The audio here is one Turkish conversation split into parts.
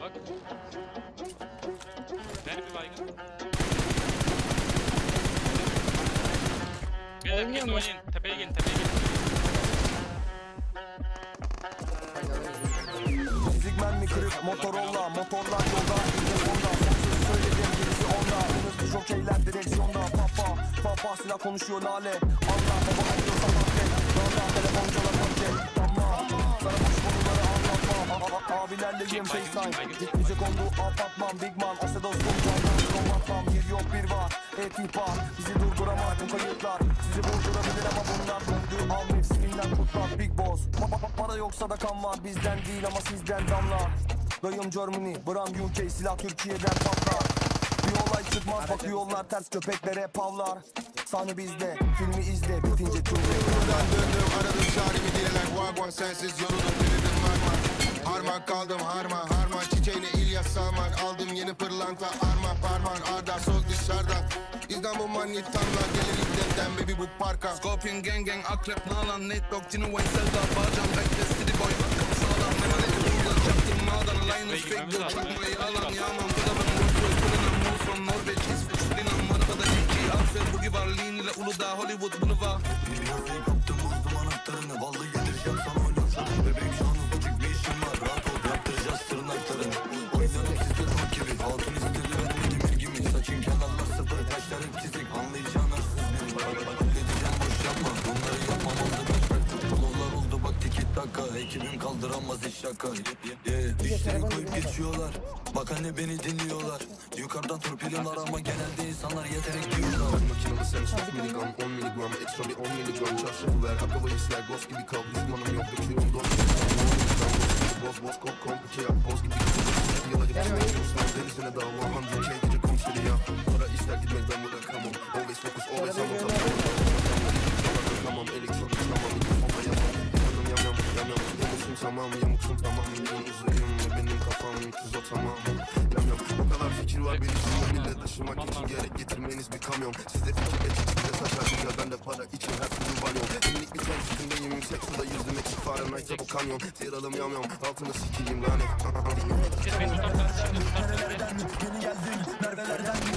Bak. Ver bir baygın. Beyler Oynuyor gelin mu? oynayın. Tepeye gelin tepeye gelin. Zigmen mi kırık Motorola Motorlar yolda İnce sonda Son sözü söyledim gerisi onda Hızlı jokeyler direksiyonda Papa Papa silah konuşuyor lale Allah baba arıyorsa mahvet Valla telefon çalar Abilerleyim FaceTime Gitmeyecek oldu apartman Big man Ose dostum candan Romatmam Bir yok bir var. Etipar Bizi durduramaz bu kayıtlar. Sizi vurdurabilir ama bunlar döndü. Al mevsiminden kurtlar. Big boss. Pa- pa- pa- Para yoksa da kan var. Bizden değil ama sizden damla Dayım Germany Bram UK Silah Türkiye'den patlar. Bir olay çıkmaz Bakıyorlar ters köpeklere pavlar Sahne bizde Filmi izle Bitince tüm Buradan döndüm aradım çaremi diyeler Wagwan sensiz yoruldum denedim marmar Harman kaldım harma harma. Çiçeğine İlyas Salman. Aldım yeni pırlanta arma parmağın Arda sol dışarıda. İstanbul manitamla gelir internetten baby bu parka. Scorpion gang gang akrep nalan Nate Dogg Cino Wayne Selda Bağcan. Bekle City Boy Hakkım sağlam. Emanet Uğur'la. Çaktırmadan Linus fake girmemiz Bill lazım, Çakma evet. yalan Yaman Kılavın Mutlu Kulinen Muson Norveç İsveç Surinam Marabada Linki Alfred Bugi var Lean ile Uludağ Hollywood Boulevard Kaptım bozdum anahtarını. Vallahi dakika Ekibim kaldıramaz iş şaka. Yeah. İşleri koyup geçiyorlar. Bak anne beni dinliyorlar. Yukarıdan torpilim var ama genelde insanlar yeterek diyorlar Makinalı sen çok miligram 10 miligram. Ekstra bir 10 miligram. Çarşafı ver Akava hisler. Ghost gibi kal. Düşmanım yok Döküyorum dost Boz boz kop komplike yap. Boz gibi Yıla Sen denizine dava Yam yam O kadar fikir var benim Mobille taşımak için gerek getirmeniz bir kamyon Sizde fikir etik size saçar güzel Bende para için her türlü balyon Minik bir sen üstündeyim yüksek suda yüzdüm eksik Fahrenheit'e bu kamyon Ziralım yam yam Altını sikeyim lanet tutarsan. Yeni geldim Mervelerden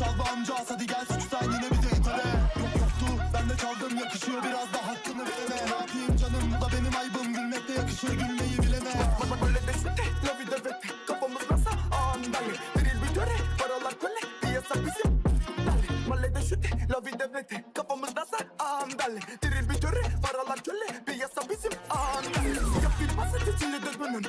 çal amca. Hadi gel suçtan yine bize itale Yok yoktu ben de çaldım yakışıyor. Biraz da hakkını verene Ne yapayım canım? Bu da benim aybım. Gülmekte yakışır gülmeyi bilene Bak bak böyle de şute La vida vete Kafamız nasıl? Andale. Diril bir töre. Paralar köle. Piyasa bizim. Dale. Malle şute. La vida vete Kafamız nasıl? Andale. Diril bir töre. Paralar köle. Piyasa bizim. Andale. Yap bir basit içinde dönün